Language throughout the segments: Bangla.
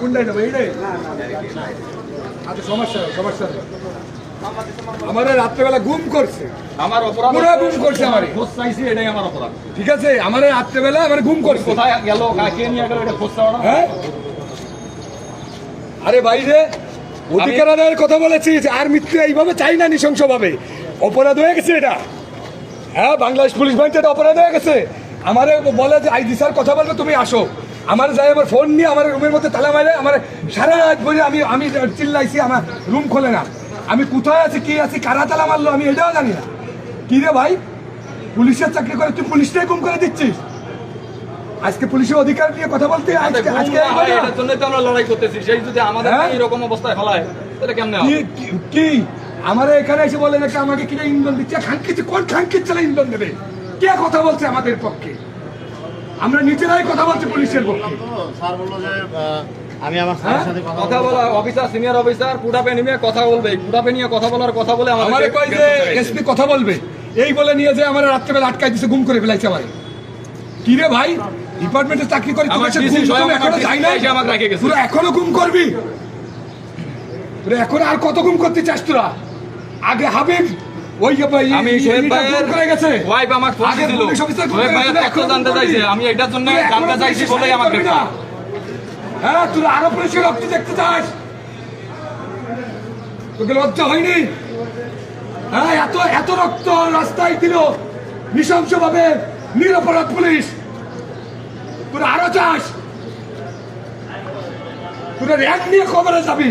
কোনটাই নেব এইটাই? আচ্ছা সমস্যা সমস্যা নেই। রাত্রেবেলা গুম করছে। আমার অপরাধ পুরা গুম করছে আমারে। খোঁজ চাইছি এটাই আমার অপরাধ। ঠিক আছে আমারে রাত্রেবেলা আমার গুম করছে। কোথায় গেল কাকে নিয়ে গেল এটা খোঁজ চাও হ্যাঁ? আরে ভাই রে অধিকার আদায়ের কথা বলেছিস আর মৃত্যু এইভাবে চাই না নৃশংসভাবে। অপরাধ হয়ে গেছে এটা। হ্যাঁ বাংলাদেশ পুলিশ বাহিনী এটা অপরাধ হয়ে গেছে। আমারে বলে যে আইডি স্যার কথা বলবে তুমি আসো। আমার যাই আমার ফোন নিয়ে আমার রুমের মধ্যে তালা মারে আমার সারা রাত বলে আমি আমি চিল্লাইছি আমার রুম খোলে না। আমি কোথায় আছি কি আছি কারা তালা মারলো আমি এটাও জানি না। কি রে ভাই? পুলিশের চাকরি করে তুই পুলিশটাই গুম করে দিচ্ছিস। আজকে পুলিশের অধিকার নিয়ে কথা বলতে আজকে আজকে এটার তো আমরা লড়াই করতেছি। সেই যদি আমাদের হ্যাঁ? এইরকম অবস্থায় ফেলায় তাহলে কেমনে কি? আমার এখানে এসে বলে নাকি আমাকে কিনা ইন্ধন দিচ্ছে? খানকিচ্ছে কোন খানকির ছেলে ইন্ধন দেবে? কে কথা বলছে আমাদের পক্ষে? আমরা নিজেরাই কথা বলছি পুলিশের পক্ষে। স্যার বলল যে আমি আমার হ্যাঁ? স্যারের সাথে কথা কথা বলা অফিসার সিনিয়র অফিসার নিয়ে কথা বলবে। নিয়ে কথা বলার কথা বলে আমারে আমাদের যে এসপি কথা বলবে। এই বলে নিয়ে যে আমার রাত্রেবেলা আটকাই দিছে গুম করে ফেলাইছে আমার। কি রে ভাই ডিপার্টমেন্টে চাকরি করি এখনও যাই না এসে আমাকে রেখে গেছে। এখনও গুম করবি? এখন আর কত গুম করতে চাস তোরা? আগে হাবিব ওই ভাই আমি করে গেছে। ওয়াইফ আমাকে ফোন আগে দিল এখনও জানতে চাইছে আমি এটার জন্য জানতে চাইছি বলেই আমাকে না। হ্যাঁ তুই আরও পুলিশের রক্ত দেখতে চাস? তোকে লজ্জা হয়নি? হ্যাঁ এত এত রক্ত রাস্তায় দিল নৃশংস ভাবে নিরপরাধ পুলিশ। তোরা আরও চাস? তোরা র্যাঙ্ক নিয়ে খবরে যাবি।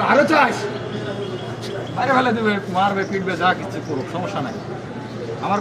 আরও চাস? আরে ফেলে দেবে মারবে পিটবে যা কিছু করুক সমস্যা নাই। আমার